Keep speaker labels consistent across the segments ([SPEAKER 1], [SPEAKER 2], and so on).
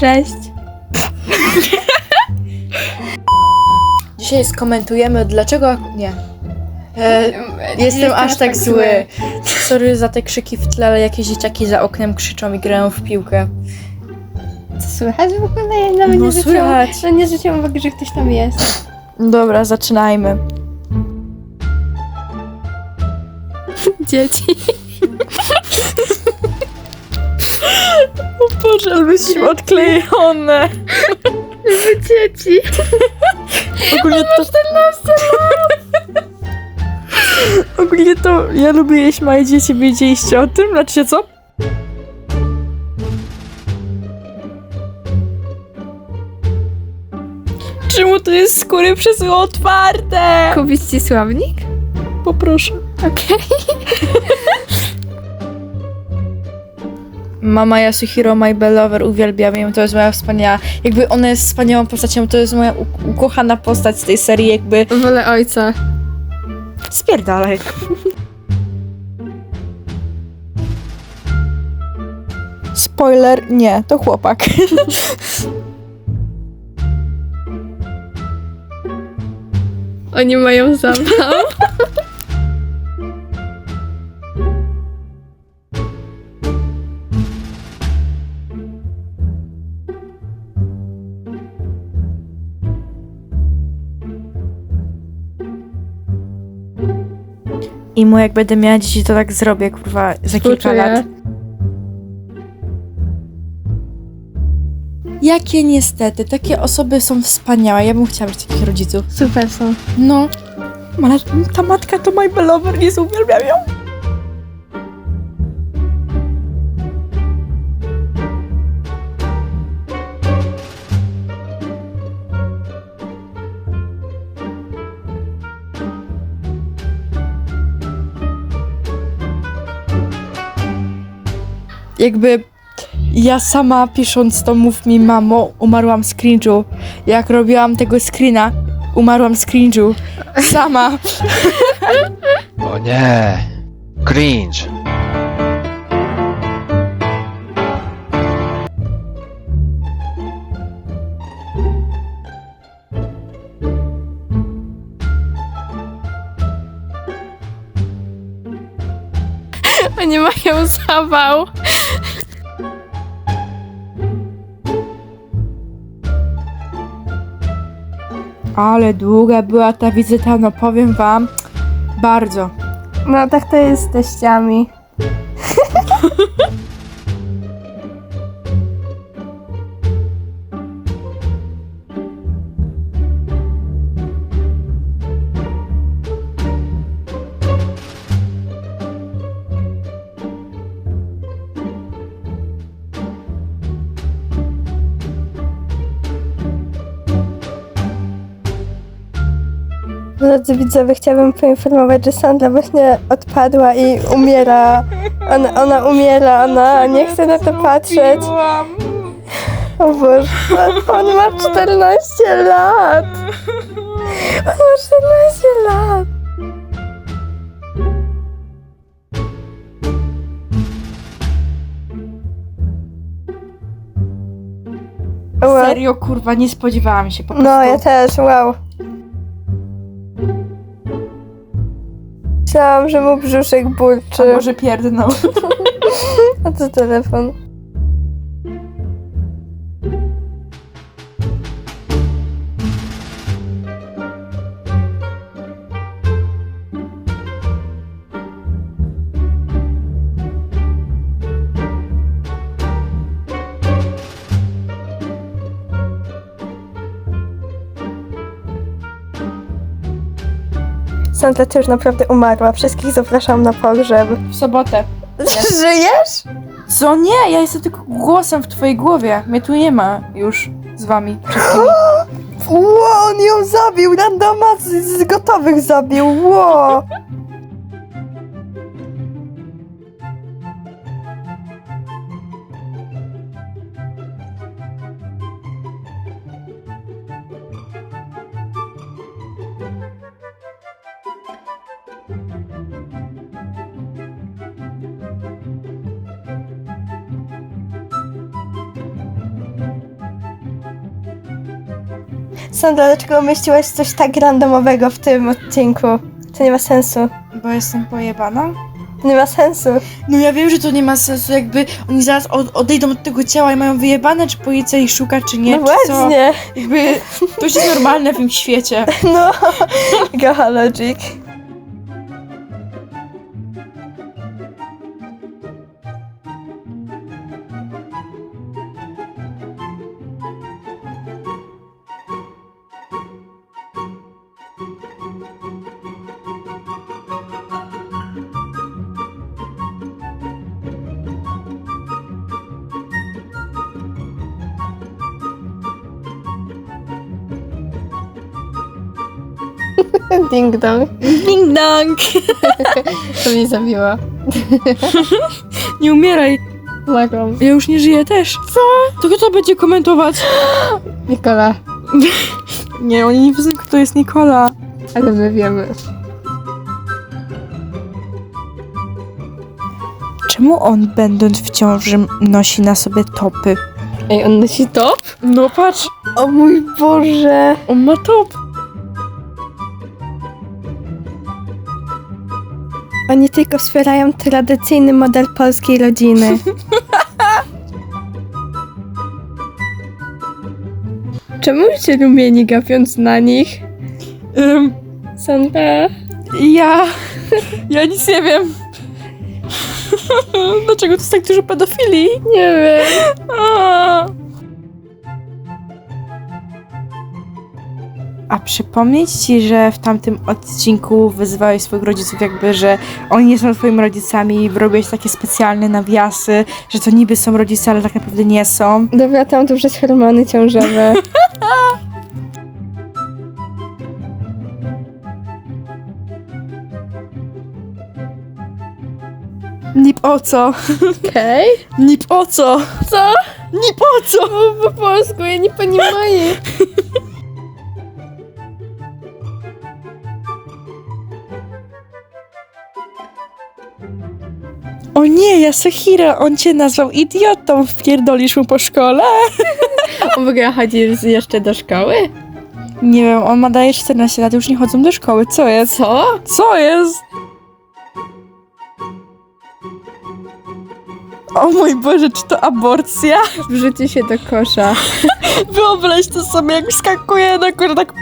[SPEAKER 1] Cześć.
[SPEAKER 2] Dzisiaj skomentujemy, dlaczego. Nie. E, jestem aż tak zły. Sorry za te krzyki w tle, ale jakieś dzieciaki za oknem krzyczą i grają w piłkę.
[SPEAKER 1] Co słychać w ogóle? Ja nawet
[SPEAKER 2] No
[SPEAKER 1] nie zwróciłam,
[SPEAKER 2] słychać.
[SPEAKER 1] no nie zwróciłam uwagi, że ktoś tam jest.
[SPEAKER 2] Dobra, zaczynajmy.
[SPEAKER 1] Dzieci.
[SPEAKER 2] Boże, ale jesteśmy odklejone.
[SPEAKER 1] Dzieci.
[SPEAKER 2] Ogólnie to... 14 lat! Ogólnie to ja lubię jeść małe dzieci, wiedzieliście o tym? Znaczy co? Czemu to jest skóry przez otwarte?
[SPEAKER 1] Kupić ci słownik?
[SPEAKER 2] Poproszę.
[SPEAKER 1] Okej.
[SPEAKER 2] Mama Yasuhiro, My Belover, uwielbiam ją, to jest moja wspaniała, jakby ona jest wspaniałą postacią, to jest moja u- ukochana postać z tej serii, jakby
[SPEAKER 1] Wolę ojca.
[SPEAKER 2] spierdalaj. Spoiler, nie, to chłopak.
[SPEAKER 1] Oni mają zawał.
[SPEAKER 2] I mu jak będę miała dzieci, to tak zrobię, kurwa, za kilka
[SPEAKER 1] Współczuję.
[SPEAKER 2] lat. Jakie niestety, takie osoby są wspaniałe, ja bym chciała mieć takich rodziców.
[SPEAKER 1] Super są.
[SPEAKER 2] No, ale ta matka to My Belover, nie uwielbiam ją. Jakby ja sama pisząc to Mów mi mamo, umarłam z cringe'u. Jak robiłam tego screena, umarłam z cringe'u. Sama.
[SPEAKER 3] O nie! Cringe!
[SPEAKER 1] Oni mają zawał.
[SPEAKER 2] Ale długa była ta wizyta, no powiem wam, bardzo.
[SPEAKER 1] No tak to jest z teściami. Drodzy widzowie, chciałabym poinformować, że Sandra właśnie odpadła i umiera. Ona, ona umiera, ona nie chce na to patrzeć. O Boże, on ma 14 lat. On ma 14 lat.
[SPEAKER 2] Serio, kurwa, nie spodziewałam się po prostu.
[SPEAKER 1] No, ja też, wow. Myślałam, że mu brzuszek
[SPEAKER 2] A
[SPEAKER 1] burczy.
[SPEAKER 2] może pierdnął.
[SPEAKER 1] A to telefon. Santa też naprawdę umarła. Wszystkich zapraszam na pogrzeb.
[SPEAKER 2] W sobotę.
[SPEAKER 1] Żyjesz?
[SPEAKER 2] Co nie? Ja jestem tylko głosem w twojej głowie. Mnie tu nie ma już z wami. wszystkimi.
[SPEAKER 1] Ło, on ją zabił, randoma z, z gotowych zabił, ło! Sandra, dlaczego umieściłaś coś tak randomowego w tym odcinku? To nie ma sensu.
[SPEAKER 2] Bo jestem pojebana.
[SPEAKER 1] To nie ma sensu.
[SPEAKER 2] No ja wiem, że to nie ma sensu, jakby oni zaraz od, odejdą od tego ciała i mają wyjebane, czy policja ich szuka, czy nie,
[SPEAKER 1] no
[SPEAKER 2] czy co.
[SPEAKER 1] właśnie.
[SPEAKER 2] Jakby to już jest normalne w tym świecie.
[SPEAKER 1] No. Gacha Logic. Ding dong.
[SPEAKER 2] Ding dong!
[SPEAKER 1] To mnie zabiła.
[SPEAKER 2] Nie umieraj,
[SPEAKER 1] Błagam.
[SPEAKER 2] ja już nie żyję też. Co? To kto to będzie komentować?
[SPEAKER 1] Nikola.
[SPEAKER 2] Nie, oni nie wiedzą, kto jest Nikola.
[SPEAKER 1] Ale my wiemy.
[SPEAKER 2] Czemu on, będąc w ciąży, nosi na sobie topy?
[SPEAKER 1] Ej, on nosi top?
[SPEAKER 2] No patrz,
[SPEAKER 1] O mój Boże.
[SPEAKER 2] on ma top.
[SPEAKER 1] Oni tylko wspierają tradycyjny model polskiej rodziny. Czemu się rumieni gapiąc na nich?
[SPEAKER 2] Ym,
[SPEAKER 1] Sandra?
[SPEAKER 2] ja... Ja nic nie wiem. Dlaczego to jest tak dużo pedofilii?
[SPEAKER 1] Nie wiem.
[SPEAKER 2] A. A przypomnieć ci, że w tamtym odcinku wyzywałeś swoich rodziców jakby, że oni nie są twoimi rodzicami, robiłeś takie specjalne nawiasy, że to niby są rodzice, ale tak naprawdę nie są.
[SPEAKER 1] Dobra, tam to przez hormony ciążowe.
[SPEAKER 2] Nip o co?
[SPEAKER 1] Okej.
[SPEAKER 2] Nip o co?
[SPEAKER 1] Co?
[SPEAKER 2] Nip o co?
[SPEAKER 1] Mów po polsku, ja nie понимаю.
[SPEAKER 2] O nie, Yasuhiro, on cię nazwał idiotą, wpierdolisz mu po szkole?
[SPEAKER 1] On w ogóle chodzi jeszcze do szkoły?
[SPEAKER 2] Nie wiem, on ma daje 14 lat, już nie chodzą do szkoły, co jest?
[SPEAKER 1] Co?
[SPEAKER 2] Co jest? O mój Boże, czy to aborcja?
[SPEAKER 1] Wrzuci się do kosza.
[SPEAKER 2] Wyobraź to sobie, jak skakuje na górę, tak...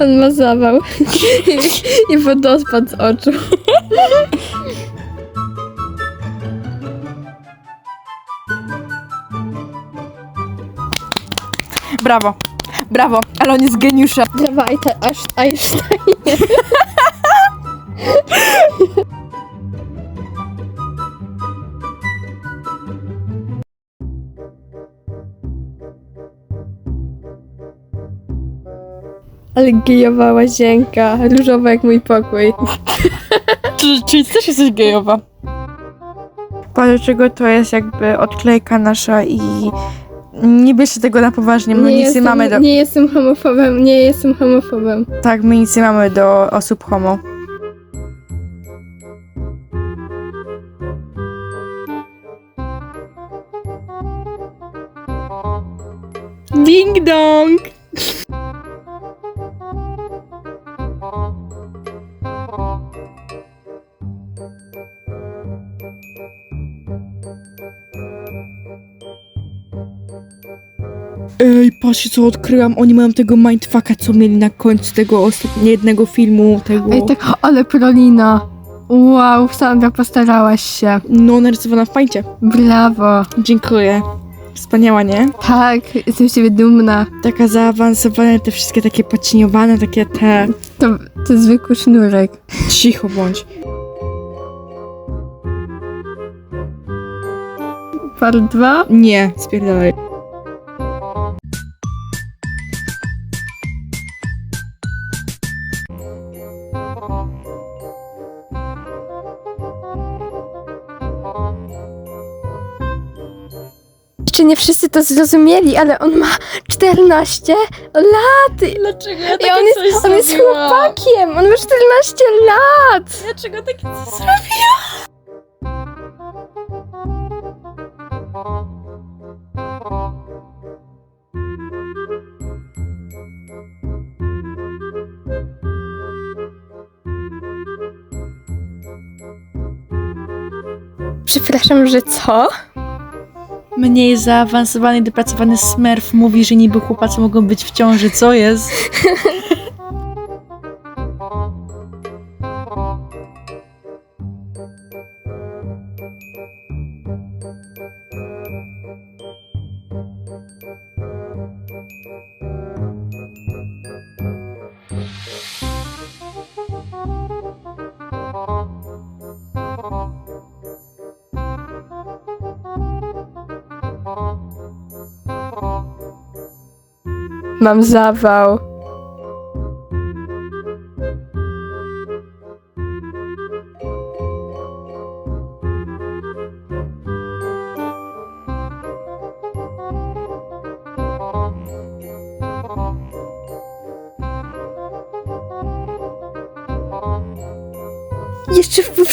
[SPEAKER 1] On ma zawał. I wodospad z oczu.
[SPEAKER 2] Brawo, brawo, ale on jest geniuszem.
[SPEAKER 1] Dawaj, te Einstein. Ale gejowa łazienka, różowa jak mój pokój.
[SPEAKER 2] Czyli, czyli ty też jesteś gejowa. Patrz, czego to jest jakby odklejka nasza i nie bierzcie tego na poważnie, my nic nie mamy do...
[SPEAKER 1] nie jestem homofobem, nie jestem homofobem.
[SPEAKER 2] Tak, my nic nie mamy do osób homo. Ding dong! Ej, patrzcie co odkryłam. Oni mają tego mindfucka, co mieli na końcu tego ostatniego jednego filmu. Tego...
[SPEAKER 1] Ej, tak, ale prolina. Wow, Sandra, postarałaś się.
[SPEAKER 2] No, narysowana w pańcie.
[SPEAKER 1] Brawo.
[SPEAKER 2] Dziękuję. Wspaniała, nie?
[SPEAKER 1] Tak, jestem z ciebie dumna.
[SPEAKER 2] Taka zaawansowana, te wszystkie takie podcieniowane, takie te...
[SPEAKER 1] To, to zwykły sznurek.
[SPEAKER 2] Cicho bądź.
[SPEAKER 1] Part dwa?
[SPEAKER 2] Nie, spierdalaj.
[SPEAKER 1] Jeszcze nie wszyscy to zrozumieli, ale on ma 14 lat.
[SPEAKER 2] Dlaczego ja
[SPEAKER 1] I on jest, on jest chłopakiem, on ma 14 lat.
[SPEAKER 2] Dlaczego takie coś zrobiła?
[SPEAKER 1] Przepraszam, że co?
[SPEAKER 2] Mniej zaawansowany i dopracowany smurf mówi, że niby chłopacy mogą być w ciąży. Co jest?
[SPEAKER 1] Mam zawał.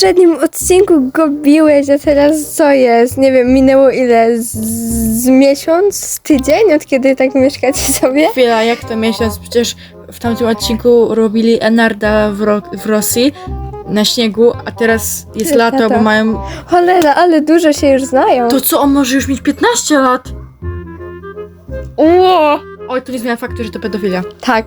[SPEAKER 1] Poprzednim odcinku go biłeś, a teraz co jest? Nie wiem, minęło ile? Z, z miesiąc? Z tydzień? Od kiedy tak mieszkacie sobie?
[SPEAKER 2] Chwila, jak to miesiąc? Przecież w tamtym odcinku robili Enarda w, ro- w Rosji na śniegu, a teraz jest lato,
[SPEAKER 1] Lato.
[SPEAKER 2] bo mają...
[SPEAKER 1] Cholera, ale dużo się już znają.
[SPEAKER 2] To co, on może już mieć 15 lat? Ło! Oj, to nie zmienia faktu, że to pedofilia.
[SPEAKER 1] Tak.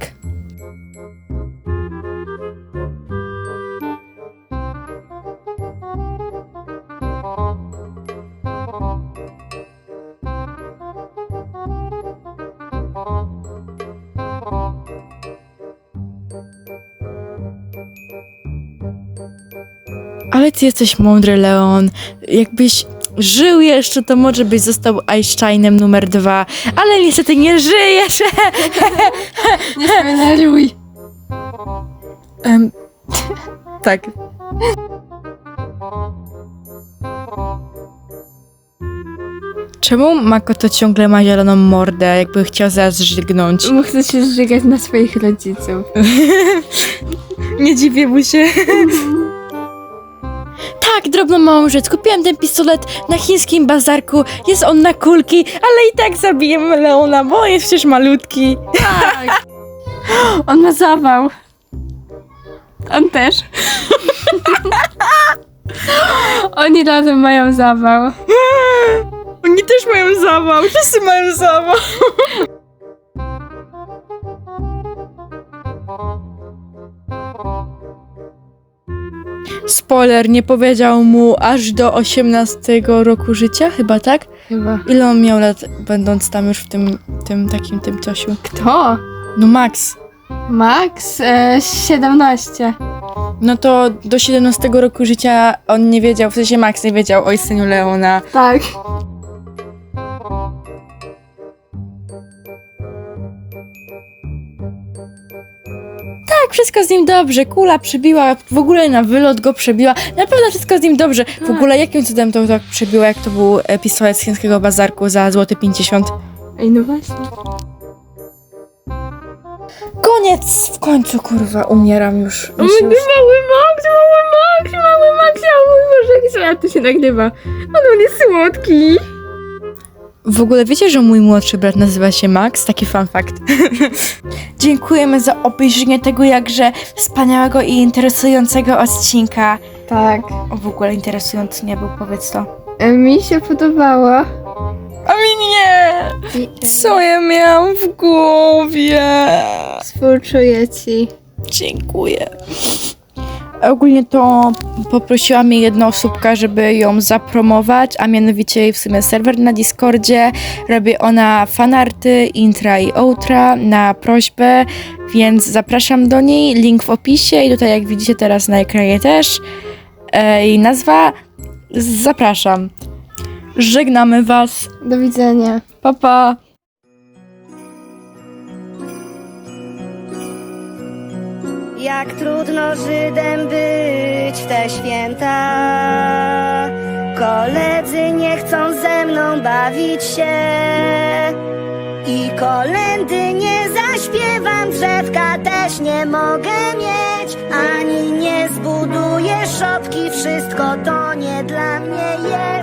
[SPEAKER 2] Ale ty jesteś mądry, Leon. Jakbyś żył jeszcze, to może byś został Einsteinem numer dwa. Ale niestety nie żyjesz.
[SPEAKER 1] Nie spoileruj.
[SPEAKER 2] Em, tak. Czemu Makoto ciągle ma zieloną mordę, jakby chciał zaraz żygnąć?
[SPEAKER 1] Bo chcę się zżygać na swoich rodziców.
[SPEAKER 2] Nie dziwię mu się. Tak, drobno małżec, kupiłam ten pistolet na chińskim bazarku. Jest on na kulki, ale i tak zabiję Leona, bo jest przecież malutki.
[SPEAKER 1] Tak. On ma zawał. On też. Oni razem mają zawał.
[SPEAKER 2] Oni też mają zawał, wszyscy mają zawał. Spoiler, nie powiedział mu aż do 18 roku życia, chyba tak?
[SPEAKER 1] Chyba.
[SPEAKER 2] Ile on miał lat, będąc tam już w tym, tym takim, tym Tosiu?
[SPEAKER 1] Kto?
[SPEAKER 2] No Max.
[SPEAKER 1] Max? E, 17.
[SPEAKER 2] No to do 17 roku życia on nie wiedział, w sensie Max nie wiedział o istnieniu Leona.
[SPEAKER 1] Tak.
[SPEAKER 2] Wszystko z nim dobrze, kula przebiła, w ogóle na wylot go przebiła, naprawdę wszystko z nim dobrze. W ogóle jakim cudem to tak przebiło, jak to był e, pistolet z chińskiego bazarku za złoty 50?
[SPEAKER 1] Ej, no właśnie.
[SPEAKER 2] Koniec! W końcu, kurwa, umieram już.
[SPEAKER 1] O mój Boże, mały Max, mały Max, mały Max, o mój Boże, jak źle to się nagrywa. Ale on jest słodki.
[SPEAKER 2] W ogóle wiecie, że mój młodszy brat nazywa się Max? Taki fun fact. Dziękujemy za obejrzenie tego jakże wspaniałego i interesującego odcinka.
[SPEAKER 1] Tak.
[SPEAKER 2] O, w ogóle interesujący nie był, powiedz to.
[SPEAKER 1] E, Mi się podobało.
[SPEAKER 2] A mi nie! Co ja miałam w głowie?
[SPEAKER 1] Współczuję ci.
[SPEAKER 2] Dziękuję. Ogólnie to poprosiła mnie jedna osóbka, żeby ją zapromować, a mianowicie jej w sumie serwer na Discordzie. Robi ona fanarty, intra i outra na prośbę, więc zapraszam do niej. Link w opisie i tutaj jak widzicie teraz na ekranie też. E, Jej nazwa. Zapraszam. Żegnamy was.
[SPEAKER 1] Do widzenia.
[SPEAKER 2] Pa pa.
[SPEAKER 4] Jak trudno Żydem być w te święta. Koledzy nie chcą ze mną bawić się. I kolendy nie zaśpiewam, drzewka też nie mogę mieć, ani nie zbuduję szopki, wszystko to nie dla mnie jest.